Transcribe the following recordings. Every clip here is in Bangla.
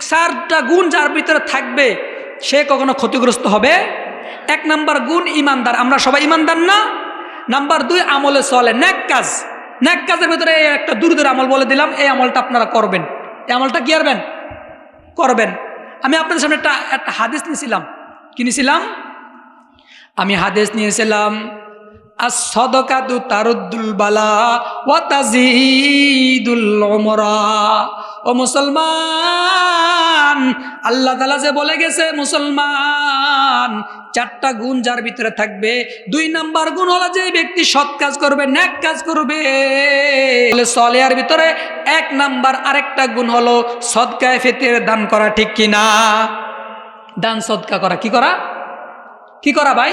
চারটা গুণ যার ভিতরে থাকবে, সে কখনো ক্ষতিগ্রস্ত হবে? এক নাম্বার গুণ ইমানদার। আমরা সবাই ইমানদার না? নাম্বার দুই, আমলে চলে। ন্যাক কাজ। ন্যাক কাজের ভিতরে একটা দূর দূর আমল বলে দিলাম, এই আমলটা আপনারা করবেন। এই আমলটা কি করবেন? করবেন। আমি আপনাদের সামনে একটা একটা হাদিস নিয়েছিলাম। কি নিয়েছিলাম? আমি হাদিস নিয়েছিলাম আর সদকাতু তারুদ্দুল বালা ওয়া তাজিদুল ওমরা ও মুসলমান, আল্লাহ তালা যে বলে গেছে, মুসলমান, চারটা গুণ যার ভিতরে থাকবে, দুই নাম্বার গুণ হলো যে ব্যক্তি সৎ কাজ করবে, ন্যাক কাজ করবে। সলেয়ার ভিতরে এক নাম্বার আরেকটা গুণ হলো সদকায় ফেতের দান করা, ঠিক কিনা? দান সদকা করা, কি করা? কি করা ভাই?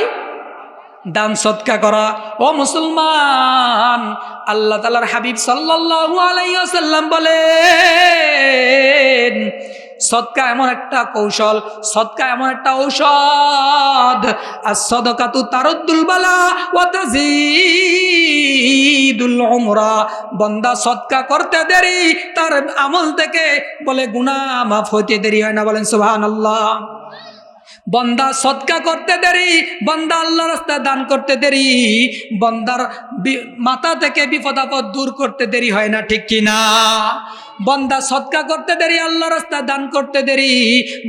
দান সৎকা করা। ও মুসলমান, আল্লাহ তালার হাবিব সাল্লাল্লাহু আলাইহি ওয়াসাল্লাম বলেন, সৎকা এমন একটা কৌশল, সৎকা এমন একটা ঔষধ, আর তারুদ্দুল বালা ওয়া তাজিদুল উমরা। বন্দা সৎকা করতে দেরি, তার আমল থেকে বলে গুনাহ মাফ হইতে দেরি হয় না বলেন সুবহানাল্লাহ। বন্দা সৎকা করতে দেরি, বন্দা আল্লাহ রাস্তায় দান করতে দেরি, বন্দার মাথা থেকে বিপদ আপদ দূর করতে দেরি হয় না, ঠিক কিনা? বন্দা সৎকা করতে দেরি আল্লাহ রাস্তায় দান করতে দেরি,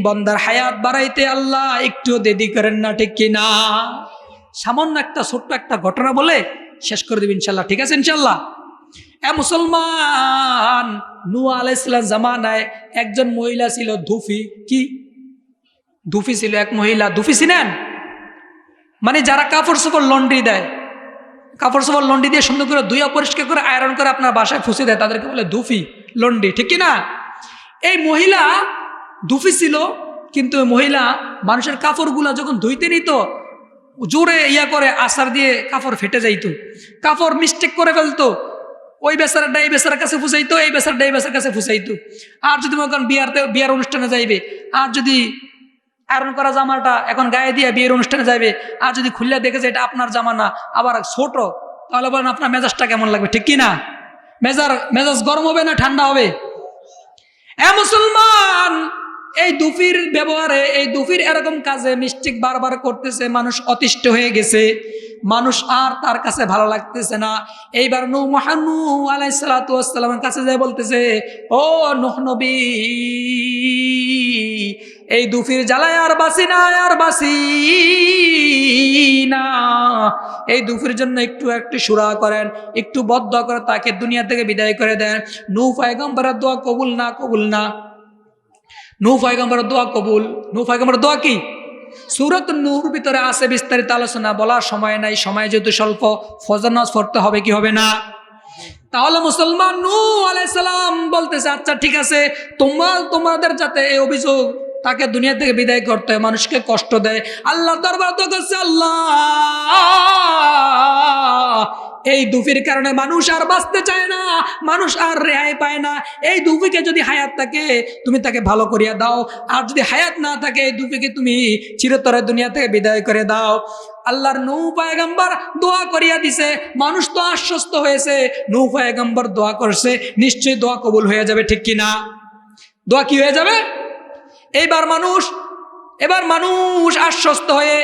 বন্দার হায়াত বাড়াইতে আল্লাহ একটু দেরি করেন না, ঠিক কিনা? সামান্য একটা ছোট্ট একটা ঘটনা বলে শেষ করে দেব ইনশাল্লাহ, ঠিক আছে ইনশাল্লাহ? এ মুসলমান নুয়া আলাইসাল্লাম জামানায় একজন মহিলা ছিল ধুফি, কি? দুফি ছিল এক মহিলা, দুফি ছিলেন? মানে যারা কাপড় চোপড় লন্ড্রি দেয়, কাপড় চোপড় লন্ড্রি দিয়ে সুন্দর করে ধুইয়া পরিষ্কার করে আয়রন করে আপনার বাসায় ফুসে দেয়, তাদেরকে বলে দুফি লন্ড্রি, ঠিক না? এই মহিলা দুফি ছিল, কিন্তু মহিলা মানুষের কাপড়গুলা যখন ধুইতে নিত, জোরে ইয়া করে আসার দিয়ে কাপড় ফেটে যাইতো, কাপড় মিস্টেক করে ফেলতো, ওই বেচারাটা এই বেচারার কাছে ফুসাইতো, এই বেচারাটা এই বেচার কাছে ফুসাইতো। আর যদি মনে করেন বিয়ারতে বিয়ার অনুষ্ঠানে যাইবে, আর যদি আয়রন করা জামাটা এখন গায়ে দিয়ে বিয়ের অনুষ্ঠানে যাবে। আর যদি খুললে দেখে যে এটা আপনার জামা না, আবার ছোট, তাহলে বলেন আপনার মেজাজটা কেমন লাগবে, ঠিক কি না মেজার, মেজাজ গরম হবে না ঠান্ডা হবে? এ মুসলমান, এই দুফির ব্যবহারে, এই দুফির এরকম কাজে মিস্টেক বারবার করতেছে, মানুষ অতিষ্ঠ হয়ে গেছে। মানুষ আর তার কাছে ভালো লাগতেছে না। এইবার নু মহানু আলাই সালাতামের কাছে যায় বলতেছে, ও নুহ নবী এই দুফির জ্বালায় আর বাসি না, আর বাসি না। এই দুফির জন্য একটু একটু সুরা করেন, একটু বদ্ধ করে তাকে দুনিয়া থেকে বিদায় করে দেন। নু ফায়গম্বরের দোয়া কবুল না কবুল না। নু ফায়গম্বরের দোয়া কবুল। নু ফায়গম্বরের দোয়া কি? সুরত নূর ভিতরে আছে বিস্তারিত আলোচনা, বলার সময় নাই, সময় যেহেতু স্বল্প, ফজর নামাজ পড়তে হবে, কি হবে না? তাহলে মুসলমান নূ আলাইসালাম বলতেছে আচ্ছা ঠিক আছে তোমার তোমাদের যাতে এই অভিযোগ তাকে দুনিয়া থেকে বিদায় করতে হয়, মানুষকে কষ্ট দেয়। আল্লাহ দরবার তো করছে আল্লাহ, এই দুফির কারণে মানুষ আর বাঁচতে চায় না, মানুষ আর রেহাই পায় না। এই দুফিকে যদি হায়াত থাকে, তুমি তাকে ভালো করিয়া দাও। আর যদি হায়াত না থাকে, এই দুফিকে তুমি চিরতরে দুনিয়া থেকে বিদায় করে দাও। আল্লাহর নৌ পায়গাম্বার দোয়া করিয়া দিছে, মানুষ তো আশ্বস্ত হয়েছে নৌ পায়গাম্বার দোয়া করছে, নিশ্চয়ই দোয়া কবুল হয়ে যাবে, ঠিক কি না দোয়া কি হয়ে যাবে? এইবার মানুষ, এবার মানুষ আশ্বস্ত হয়ে,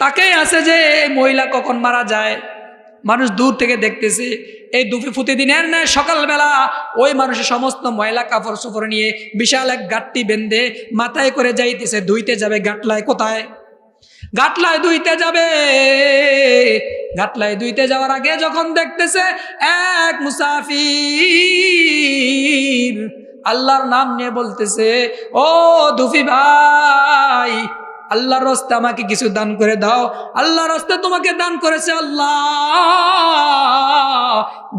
তাকেই আছে যে এই মহিলা কখন মারা যায়। মানুষ দূর থেকে দেখতেছে, এই দুফি প্রতিদিনের ন্যায় সকালবেলা ওই মানুষের সমস্ত ময়লা কাপড় চোপড় নিয়ে বিশাল এক গাটটি বেঁধে মাথায় করে যাইতেছে, ধুইতে যাবে গাটলায় কোথায়? গাটলায় ধুইতে যাবে। গাটলায় ধুইতে যাওয়ার আগে যখন দেখতেছে এক মুসাফির আল্লাহর নাম নিয়ে বলতেছে, ও দুফি ভাই, আল্লাহর রস্তে আমাকে কিছু দান করে দাও। আল্লাহর রস্তে তোমাকে দান করেছে আল্লাহ।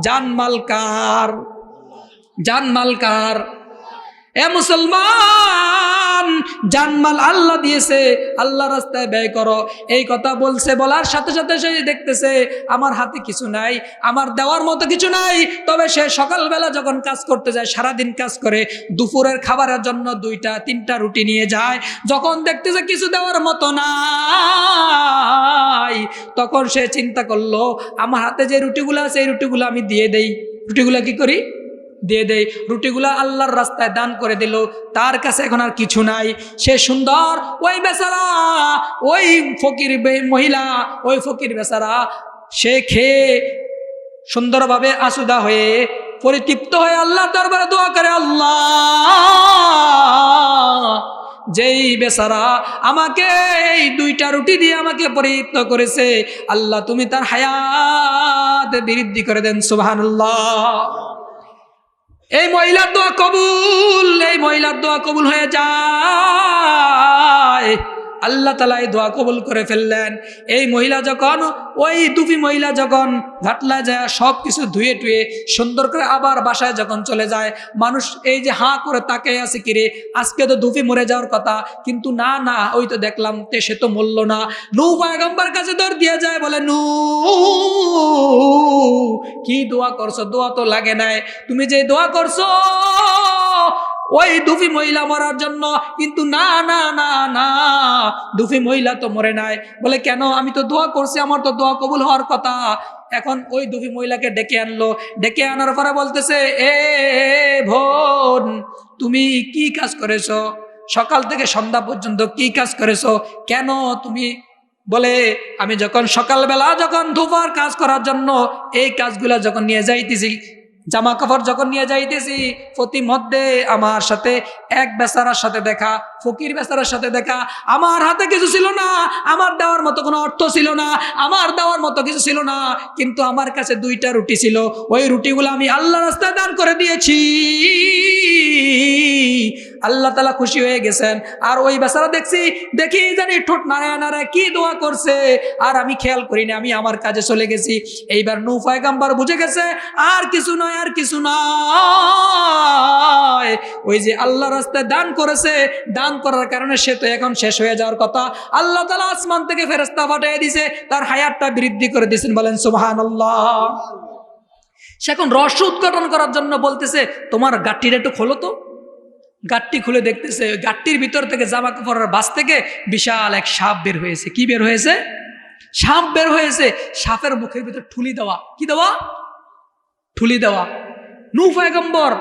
জানমাল কার? জানমাল কার? এ মুসলমান জানমাল আল্লাহ দিয়েছে, আল্লাহ রাস্তায় ব্যয় করো। এই কথা বলছে বলার সাথে সাথে সে দেখতেছে, আমার হাতে কিছু নাই, আমার দেওয়ার মতো কিছু নাই। তবে সে সকালবেলা যখন কাজ করতে যায়, সারাদিন কাজ করে, দুপুরের খাবারের জন্য দুইটা, তিনটা রুটি নিয়ে যায়। যখন দেখতেছে কিছু দেওয়ার মতো নাই, তখন সে চিন্তা করল, আমার হাতে যে রুটিগুলো আছে, এই রুটিগুলো আমি দিয়ে দেই। রুটিগুলো কি করি? দিয়ে দেয় রুটিগুলা আল্লাহর রাস্তায় দান করে দিল। তার কাছে এখন আর কিছু নাই। সে সুন্দর, ওই বেচারা, ওই ফকির মহিলা, ওই ফকির বেচারা, সে খেয়ে সুন্দরভাবে আসুদা হয়ে পরিতৃপ্ত হয়ে আল্লাহ দরবারে দোয়া করে, আল্লাহ, যেই বেচারা আমাকে এই দুইটা রুটি দিয়ে আমাকে পরিতৃপ্ত করেছে, আল্লাহ তুমি তার হায়াত বৃদ্ধি করে দেন সুবাহান এই মহিলার দোয়া কবুল এই মহিলার দোয়া কবুল হয়ে যায়। আল্লাহ তালা এই দোয়া কবুল করে ফেললেন। এই মহিলা যখন, ওই দুপি মহিলা যখন ঘাটলা যায়, সব কিছু ধুয়ে টুয়ে সুন্দর করে আবার বাসায় যখন চলে যায়, মানুষ এই যে হাঁ করে তাকে আছে কিরে, আজকে তো দুপি মরে যাওয়ার কথা, কিন্তু না না, ওই তো দেখলাম তে সে তো মরল না। নৌ পায়গম্বার কাছে দৌড় দিয়ে যায়, বলে নু কি দোয়া করছ? দোয়া তো লাগে নাই। তুমি যে দোয়া করছ ওই দুফি মহিলা মরার জন্য। কিন্তু না না না না, দুফি মহিলা তো মরে নাই। বলে, কেন? আমি তো দোয়া করছি, আমার তো দোয়া কবুল হওয়ার কথা। এখন ওই দুফি মহিলাকে ডেকে আনলো। ডেকে আনার পরে বলতেছে, এ ভোন তুমি কি কাজ করেছ? সকাল থেকে সন্ধ্যা পর্যন্ত কি কাজ করেছ? কেন তুমি? বলে, আমি যখন সকালবেলা যখন ধোপার কাজ করার জন্য এই কাজগুলা যখন নিয়ে যাইতেছি জামা কাপড় যখন নিয়ে যাইতেছি প্রতি মধ্যে আমার সাথে, এক বেচারার সাথে দেখা, ফকির বেচারার সাথে দেখা, আমার হাতে কিছু ছিল না, আমার দেওয়ার মতো কোনো অর্থ ছিল না, আমার দেওয়ার মতো কিছু ছিল না, কিন্তু আমার কাছে দুইটা রুটি ছিল, ওই রুটিগুলো আমি আল্লাহ রাস্তায় দান করে দিয়েছি। আল্লাহ তালা খুশি হয়ে গেছেন, আর ওই বেচারা দেখছি, দেখি জানি ঠোঁট নাড়ায় নাড়ায় কি দোয়া করছে, আর আমি খেয়াল করিনি আমি আমার কাজে চলে গেছি। এইবার নৌ পয়গাম্বার বুঝে গেছে, আর কিছু নয় আর কিছু নয়। ওই যে আল্লাহ রাস্তায় দান করেছে, দান করার কারণে সে তো এখন শেষ হয়ে যাওয়ার কথা। আল্লাহ তালা আসমান থেকে ফেরস্তা পাঠিয়ে দিছে তার হায়াতটা বৃদ্ধি করে দিয়েছেন বলেন সুবাহান আল্লাহ সে এখন রহস্য উদ্ঘাটন করার জন্য বলতেছে, তোমার গাঠটির একটু খোলো তো। গাঠটি খুলে দেখতেছে গাঠটির ভিতর থেকে জামা কাপড়ের বাস থেকে বিশাল এক সাপ বের হয়েছে। কি বের হয়েছে? সাপ বের হয়েছে। সাপের মুখের ভিতর ঠুলি দেওয়া। কি দেওয়া? ঠুলি দেওয়া। নুফায়গম্বর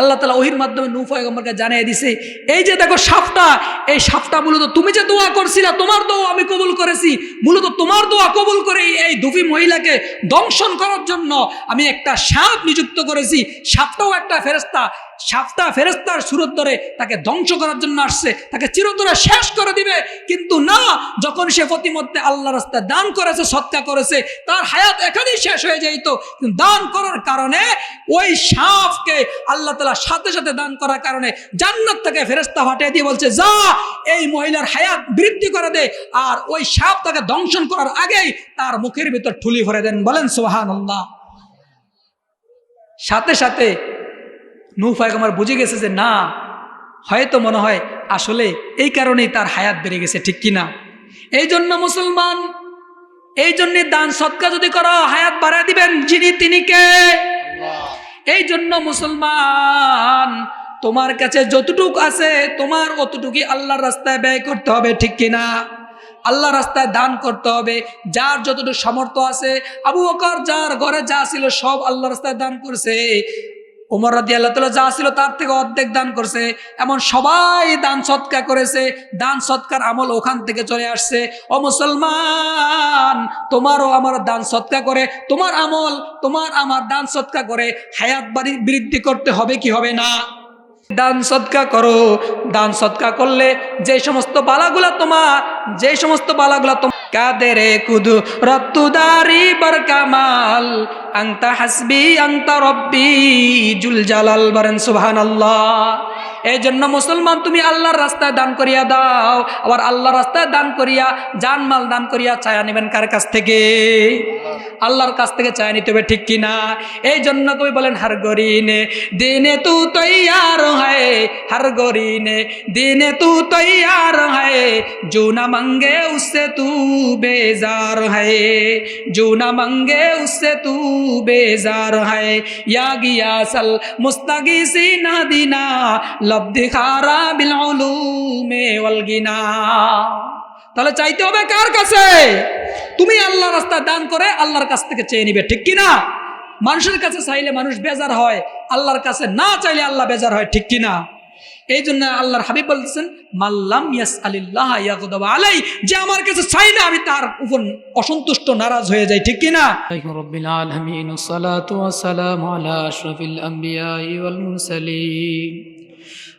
আল্লাহ তালা ওহির মাধ্যমে নুফায়গম্বরকে জানিয়ে দিছে, এই যে দেখো সাপটা, এই সাপটা মূলত তুমি যে দোয়া করছিলা, তোমার দোয়া আমি কবুল করেছি। মূলত তোমার দোয়া কবুল করে এই দুফি মহিলাকে দংশন করার জন্য আমি একটা সাপ নিযুক্ত করেছি। সাপটাও একটা ফেরেস্তা সাপটা ফেরেস্তার সুরত ধরে তাকে ধ্বংস করার জন্য আসছে, তাকে চিরতরে শেষ করে দিবে। কিন্তু না, যখন সে প্রতিমধ্যে আল্লাহ রাস্তায় দান করেছে, সৎকা করেছে, তার হায়াত এখানেই শেষ হয়ে যাইতো। কিন্তু দান করার কারণে ওই সাপকে আল্লাহ তালা সাথে সাথে দান করার কারণে জান্নাত থেকে ফেরেস্তা ফাটিয়ে দিয়ে বলছে, যা, এই মহিলার হায়াত বৃদ্ধি করে দে। আর ওই সাপ তাকে দংশন করার আগেই তার মুখের ভিতর ঠুলি ভরে দেন। বলেন সোহান আল্লাহ সাথে সাথে নূ পয়গম্বর বুঝে গেছে যে না হয়তো মনে হয় আসলে এই কারণেই তার হায়াত বেড়ে গেছে ঠিক কিনা? এই জন্য মুসলমান এই জন্য দান সৎকা যদি করো হায়াত বাড়া দিবেন যিনি তিনি কে? এই জন্য মুসলমান তোমার কাছে যতটুক আছে তোমার অতটুকুই আল্লাহর রাস্তায় ব্যয় করতে হবে ঠিক কিনা? আল্লাহ রাস্তায় দান করতে হবে যার যতটুকু সামর্থ্য আছে আবু বকর যার ঘরে যা ছিল সব আল্লাহ রাস্তায় দান করছে। ওমর রাদি আল্লাহ তালা যা ছিল তার থেকে অর্ধেক দান করছে। এমন সবাই দান সৎকার করেছে। দান সৎকার আমল ওখান থেকে চলে আসছে। ও মুসলমান, তোমারও আমার দান সৎকার করে। তোমার আমল, তোমার আমার দান সৎকার করে। হায়াত বাড়ি বৃদ্ধি করতে হবে কি হবে না? দান সৎকা করো। দান সৎকা করলে যে সমস্ত বালাগুলা তোমার যে সমস্ত বালাগুলা তোমার কাদের কুদু রত্তুদারি বর কামাল আংতা হাসবি, আন্তা রব্বি, জুল জালাল বরেন সুবহান আল্লাহ এই জন্য মুসলমান, তুমি আল্লাহর রাস্তায় দান করিয়া দাও। আবার আল্লাহর রাস্তায় দান করিয়া, জানমাল দান করিয়া ছায়া নেবেন কার কাছ থেকে? আল্লাহর কাছ থেকে ছায়া নিতে হবে, ঠিক কিনা? এই জন্য কবি বলেন হার গরিনে দিনে তু তৈয়ার হয় হার গরিনে দিনে তু তৈয়ার হয় जो न मंगे उससे तू बेजार है जो न मंगे उससे तू बेजार है या गिया सल मुस्तगी सी ना दीना लब दिखारा बिलूमे वलगिना তাহলে চাইতে হবে কার কাছে তুমি আল্লাহ রাস্তা দান করে আল্লাহর কাছ থেকে চেয়ে নিবে ঠিক কিনা মানুষের কাছে চাইলে মানুষ বেজার হয় আল্লাহর কাছে না চাইলে আল্লাহ বেজার হয় ঠিক কি না এই জন্য আল্লাহর হাবিব বলতেছেন মাল্লাম ইয়াস আলিল্লাহ ইয়াকুদাবা আলাই যে আমার কাছে চাই না আমি তার উপর অসন্তুষ্ট নারাজ হয়ে যাই ঠিক কি না رب العالمين والصلاة والسلام على أشرف الأنبياء والمرسلين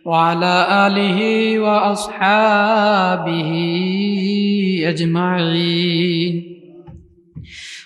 وعلى آله وأصحابه أجمعين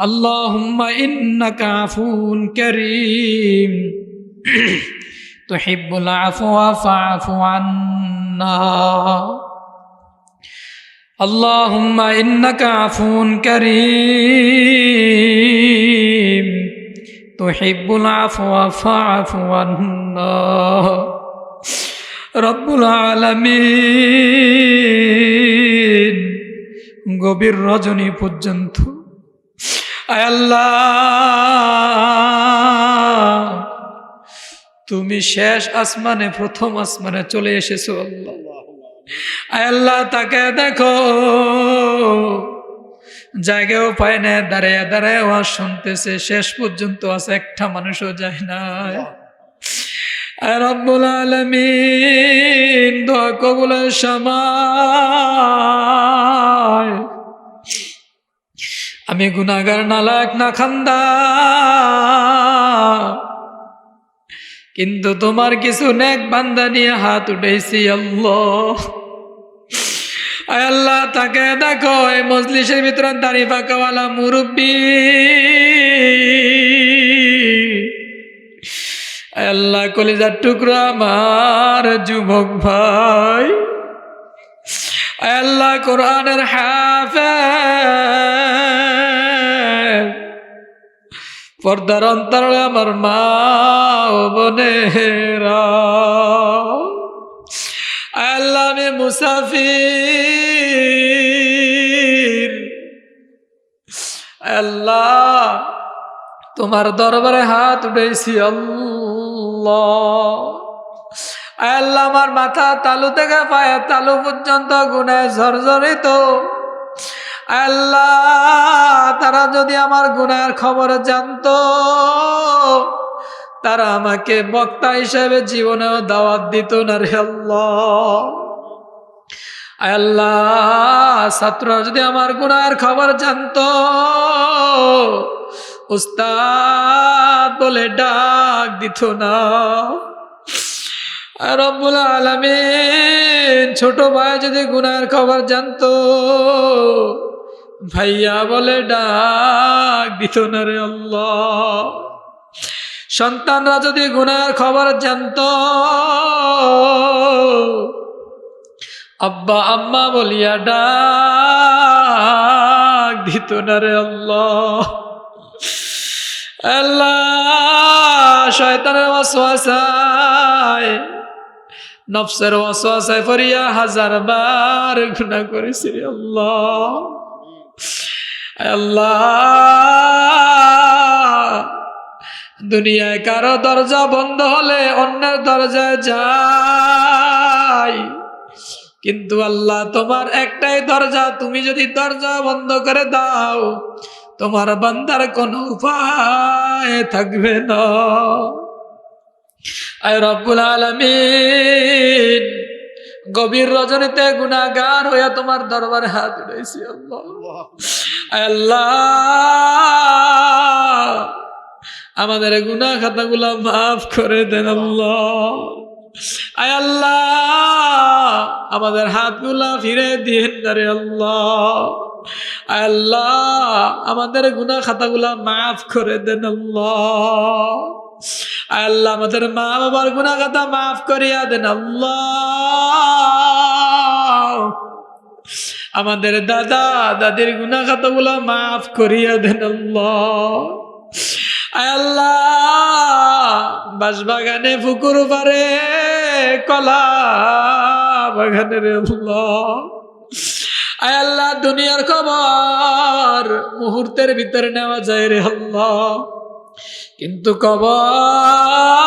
اللهم إنك عفو كريم تحب العفو فاعف عنا اللهم إنك عفو كريم تحب العفو فاعف عنا رب العالمين গভীর রজনী পর্যন্ত আয় আল্লাহ। তুমি শেষ আসমানে, প্রথম আসমানে চলে এসেছ আল্লাহ। আল্লাহ, তাকে দেখো। জায়গাও পায় না, দাঁড়ায় দাঁড়ায় আওয়াজ শুনতেছে। শেষ পর্যন্ত আছে, একটা মানুষও যায় না। রব্বুল আলমিন, দোয়া কবুলের সময়। আমি গুনাগার নালাক না খান্দা কিন্তু তোমার কিছু নেক বান্দা নিয়ে হাত উঠেছি আল্লাহ। তাকে দেখো, এই মজলিসের ভিতরে দাড়ি পাকাওয়ালা মুরব্বী। আল্লাহ, কলিজার টুকরা আমার যুবক ভাই। আল্লাহ কোরআনের হাফেজ। পর্দার অন্তরে আমার মা বোনেরা। আল্লাহ আমি মুসাফির। আল্লাহ তোমার দরবারে হাত উঠেছি, আল্লাহ। আল্লাহ, আমার মাথা তালু থেকে পায়ে তালু পর্যন্ত গুনায় ঝরঝরিত। আল্লাহ, তারা যদি আমার গুনার খবর জানতো, তারা আমাকে বক্তা হিসেবে জীবনেও দাওয়াত দিত না রে আল্লাহ। আল্লাহ, ছাত্ররা যদি আমার গুনার খবর জানতো, উস্তাদ বলে ডাক দিত না। রব্বুল আলমিন। ছোট ভাই যদি গুনার খবর জানতো, ভাইয়া বলে ডাক দিত না রে আল্লাহ। সন্তানরা যদি গুনার খবর জানত, আব্বা, আম্মা বলিয়া ডাক দিত না রে আল্লাহ। আল্লাহ, শয়তানের ওয়াসওয়াসায় নফসের ওয়াসওয়াসায় ফরিয়া হাজার বার গুনাহ করেছি আল্লাহ। আল্লাহ। দুনিয়ায় কারও দরজা বন্ধ হলে অন্যের দরজায় যাই। কিন্তু আল্লাহ, তোমার একটাই দরজা, তুমি যদি দরজা বন্ধ করে দাও, তোমার বান্দার কোনো উপায় থাকবে না। আয় রব্বুল আলমিন। গভীর রজনীতে গুনাগার হইয়া তোমার দরবারে হাত উঠেছি আল্লাহ। আমাদের গুনা খাতাগুলা মাফ করে দেন আল্লাহ। আয় আল্লাহ। আমাদের হাতগুলা ফিরে দিন রে আল্লাহ। আল্লাহ। আমাদের গুনা খাতাগুলা মাফ করে দেন আল্লাহ। আল্লাহ আমাদের মা বাবার গুনা খাতা মাফ করিয়া দেন, আল্লাহ। আমাদের দাদা, দাদির গুনা খাতাগুলা মাফ করিয়া দেন, আল্লাহ। আল্লাহ বাঁশবাগানে পুকুর পারে কলা বাগানে রে, আল্লাহ। আয় আল্লাহ, দুনিয়ার খবর মুহূর্তের ভিতরে নেওয়া যায় রে, আল্লাহ। কিন্তু কবর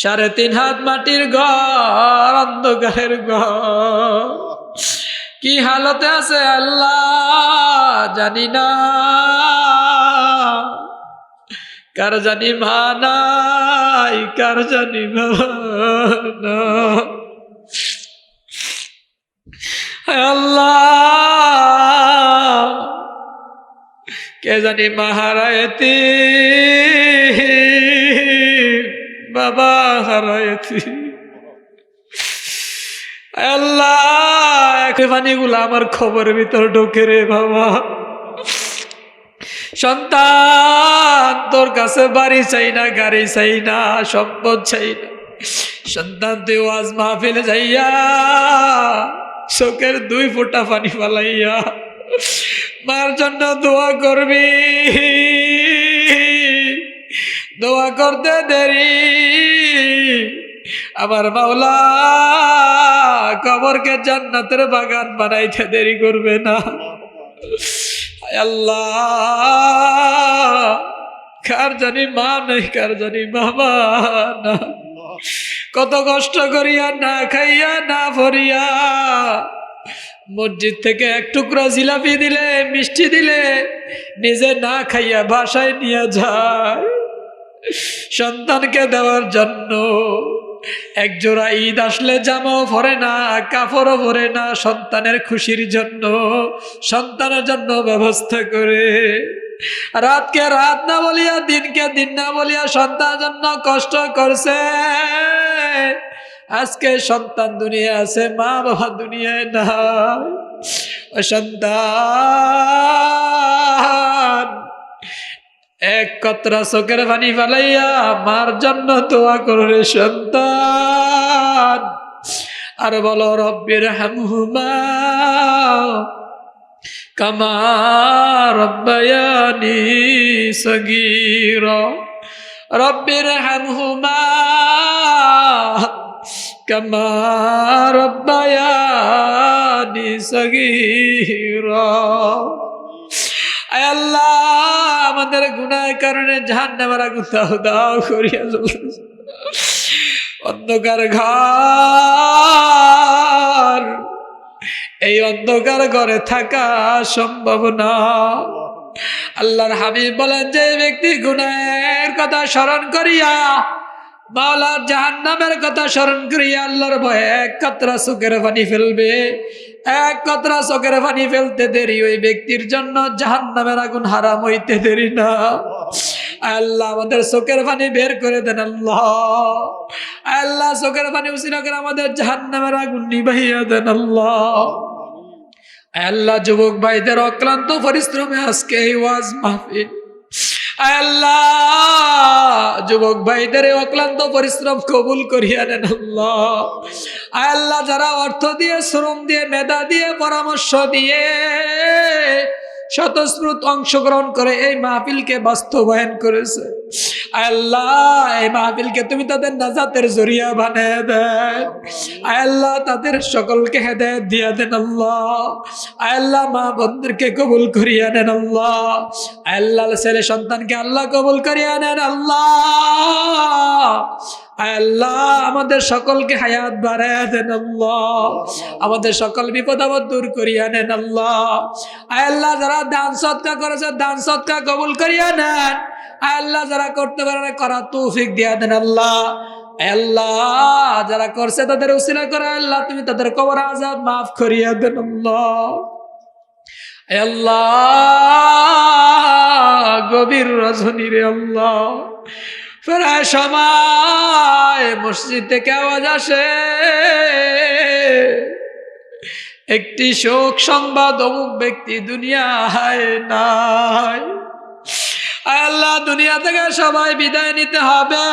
সাড়ে তিন হাত মাটির ঘর, অন্ধকারের ঘর। কি হালতে আছে আল্লাহ জানি না। কার জানি মা নাই, কার জানি আল্লাহ। কে জানি মা হারায়তি বাবা হারায়তি। আল্লাহ আমার খবরের ভিতর ঢোকে রে বাবা। সন্তান, তোর কাছে বাড়ি চাই না, গাড়ি চাই না, সম্পদ চাই না। সন্তান, তুই ওয়াজ মাহফিলে যাইয়া চোখের দুই ফোঁটা পানি পালাইয়া মার জন্য দোয়া করবি। দোয়া করতে দেরি। আমার মাওলা কবরকে জান্নাতের বাগান বানাইতে দেরি করবে না। আল্লাহ। কার জানি মা নাই, কার জানি বাবা না। কত কষ্ট করিয়া না খাইয়া না ভরিয়া মসজিদ থেকে এক টুকরা জিলাপি দিলে, মিষ্টি দিলে, নিজে না খাইয়া বাসায় নিয়ে যায়। সন্তানকে দেওয়ার জন্য এক জোড়া ঈদ আসলে জামাও ভরে না, কাপড়ও ভরে না, সন্তানের খুশির জন্য, সন্তানের জন্য ব্যবস্থা করে। রাতকে রাত না বলিয়া, দিনকে দিন না বলিয়া সন্তানের জন্য কষ্ট করছে। আজকে সন্তান দুনিয়া আছে মা বাবা দুনিয়ায় না সন্তান, এক কতরা চোখের পানি ফেলাইয়া মার জন্য দোয়া করে সন্তান। আর বলো, রব্বির হামহুমা, কামা রব্বায়ানি সগীর। রব্বির হামহুমা কামা রব্বায়ানি সগীর আয় আল্লাহ, আমাদের গুনার কারণে নামার আগুন দাও দাও করিয়া। অন্ধকার ঘর, এই অন্ধকার ঘরে থাকা সম্ভব না আল্লাহর হাবিব বলেন, যে ব্যক্তি গুণের কথা স্মরণ করিয়া মাওলার জাহান নামের কথা স্মরণ করিয়া আল্লাহর ভয়ে এক কাতরা চোখের পানি ফেলবে। এক কতরা চোখের পানি ফেলতে দেরি ওই ব্যক্তির জন্য জাহান নামের আগুন হারাম হইতে দেরি না। আল্লাহ আমাদের চোখের পানি বের করে দেন আল্লাহ। আল্লাহ চোখের পানি উচিনা করে আমাদের জাহান নামের আগুন নিবাইয়া দেন আল্লাহ। আল্লাহ যুবক ভাইদের অক্লান্ত পরিশ্রমে আজকে এই ওয়াজ মাহফিল আল্লাহ, যুবক ভাইদের অক্লান্ত পরিশ্রম কবুল করিয়া নেন আল্লাহ। আল্লাহ যারা অর্থ দিয়ে, শ্রম দিয়ে, মেধা দিয়ে, পরামর্শ দিয়ে স্বতঃস্ফূর্ত অংশগ্রহণ করে এই মাহফিলকে বাস্তবায়ন করেছে। আল্লাহ, এই মাহফিলকে তুমি তাদের নাজাতের জরিয়া বানিয়ে দেন। আল্লাহ, তাদের সকলকে হেদায়ত দিয়া দেন আল্লাহ। আল্লাহ, মা বন্ধুরকে কবুল করিয়া নেন আল্লাহ। আল্লাহ, ছেলে সন্তানকে আল্লাহ কবুল করিয়া নেন আল্লাহ। আল্লাহ, আমাদের সকলকে হায়াত বাড়ায় দেন আল্লাহ। আমাদের সকল বিপদ আপদ দূর করিয়া নেন আল্লাহ। আল্লাহ, যারা দান সৎকা করেছে, দান সৎকা কবুল করিয়া নেন। আল্লাহ, যারা করতে পারে করা তৌফিক দিয়া দেন আল্লাহ। আল্লাহ, যারা করছে তাদের উসিলা করে আল্লাহ, তুমি তাদের কবর আজাদ মাফ করিয়া দেন আল্লাহ। আল্লাহ, গভীর রজনী রে আল্লাহ। প্রায় সময় মসজিদ থেকে আওয়াজ আসে? একটি শোক সংবাদ অমুক ব্যক্তি দুনিয়ায় নাই। আল্লাহ, দুনিয়া থেকে সবাই বিদায় নিতে হবে।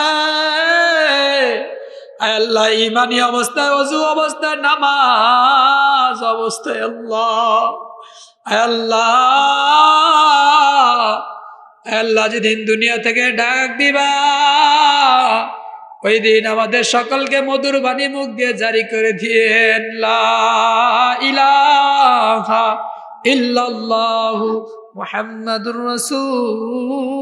আল্লাহ, ইমানি অবস্থায়, অজু অবস্থায়, নামাজ অবস্থায়, আল্লাহ। আল্লাহ আল্লাহ যেদিন দুনিয়া থেকে ডাক দিবা, ওই দিন আমাদের সকলকে মধুর বাণী মুখ দিয়ে জারি করে দিয়েন, লা মোহাম্মদুর রসুল্লাহ